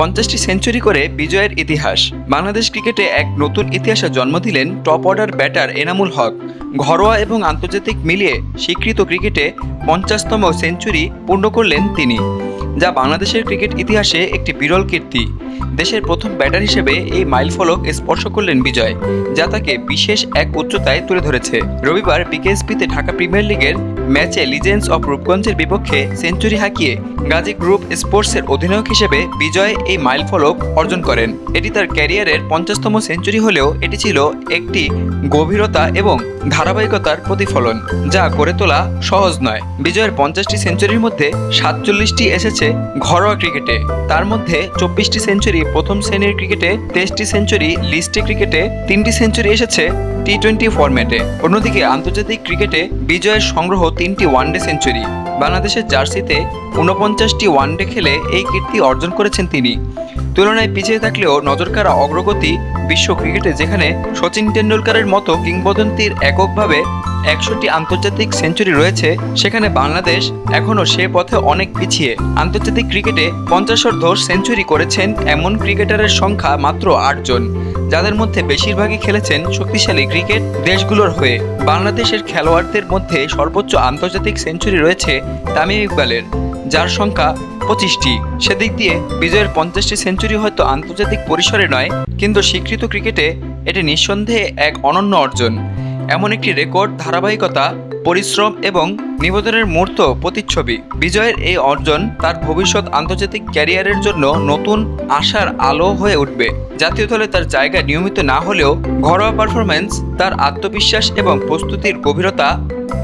পঞ্চাশটি সেঞ্চুরি করে বিজয়ের ইতিহাস। বাংলাদেশ ক্রিকেটে এক নতুন ইতিহাসে জন্ম দিলেন top order batter Enamul Haque. ঘরোয়া এবং আন্তর্জাতিক মিলিয়ে স্বীকৃত ক্রিকেটে পঞ্চাশতম সেঞ্চুরি পূর্ণ করলেন তিনি, যা বাংলাদেশের ক্রিকেট ইতিহাসে একটি বিরল কীর্তি। দেশের প্রথম ব্যাটার হিসেবে এই মাইলফলক স্পর্শ করলেন বিজয়, যা তাকে বিশেষ এক উচ্চতায় তুলে ধরেছে। রবিবার বিকেএসপিতে ঢাকা প্রিমিয়ার লিগের ম্যাচে লিজেন্ডস অফ রূপগঞ্জের বিপক্ষে সেঞ্চুরি হাঁকিয়ে গাজী গ্রুপ স্পোর্টসের অধিনায়ক হিসেবে বিজয় এই মাইলফলক অর্জন করেন। এটি তার ক্যারিয়ারের পঞ্চাশতম সেঞ্চুরি হলেও এটি ছিল একটি গভীরতা এবং ধারাবাহিকতার প্রতিফলন, যা গড়ে তোলা সহজ নয়। বিজয়ের পঞ্চাশটি সেঞ্চুরির মধ্যে সাতচল্লিশটি এসেছে ঘরোয়া ক্রিকেটে। তার মধ্যে চব্বিশটি সেঞ্চুরি প্রথম শ্রেণির ক্রিকেটে তেইশটি সেঞ্চুরি লিস্টে ক্রিকেটে তিনটি সেঞ্চুরি এসেছে টি টোয়েন্টি ফরম্যাটে অন্যদিকে আন্তর্জাতিক ক্রিকেটে বিজয়ের সংগ্রহ তিনটি ওয়ানডে সেঞ্চুরি বাংলাদেশের জার্সিতে ঊনপঞ্চাশটি ওয়ানডে খেলে এই কীর্তি অর্জন করেছেন তিনি। তুলনায় পিছিয়ে থাকলেও নজরকাড়া অগ্রগতি বিশ্ব ক্রিকেটে যেখানে সচিন টেন্ডুলকারের মতো কিংবদন্তির এককভাবে একশোটি আন্তর্জাতিক সেঞ্চুরি রয়েছে, সেখানে বাংলাদেশ এখনও সে পথে অনেক পিছিয়ে। আন্তর্জাতিক ক্রিকেটে পঞ্চাশোর্ধ সেঞ্চুরি করেছেন এমন ক্রিকেটারের সংখ্যা মাত্র আটজন যাদের মধ্যে বেশিরভাগই খেলেছেন শক্তিশালী ক্রিকেট দেশগুলোর হয়ে। বাংলাদেশের খেলোয়াড়দের মধ্যে সর্বোচ্চ আন্তর্জাতিক সেঞ্চুরি রয়েছে তামিম ইকবালের, যার সংখ্যা পঁচিশটি। সেদিক দিয়ে বিজয়ের পঞ্চাশটি সেঞ্চুরি হয়তো আন্তর্জাতিক পরিসরে নয়, কিন্তু স্বীকৃত ক্রিকেটে এটি নিঃসন্দেহে এক অনন্য অর্জন। এমন একটি রেকর্ড, ধারাবাহিকতা, পরিশ্রম এবং নিবেদনের মূর্ত প্রতিচ্ছবি। বিজয়ের এই অর্জন তার ভবিষ্যৎ আন্তর্জাতিক ক্যারিয়ারের জন্য নতুন আশার আলো হয়ে উঠবে। জাতীয় দলে তার জায়গা নিয়মিত না হলেও ঘরোয়া পারফরম্যান্স তার আত্মবিশ্বাস এবং প্রস্তুতির গভীরতা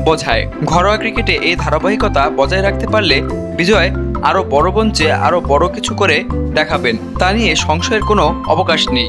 বোঝায়। ঘরোয়া ক্রিকেটে এই ধারাবাহিকতা বজায় রাখতে পারলে বিজয় আরও বড় মঞ্চে আরও বড় কিছু করে দেখাবেন। তা নিয়ে সংশয়ের কোনো অবকাশ নেই।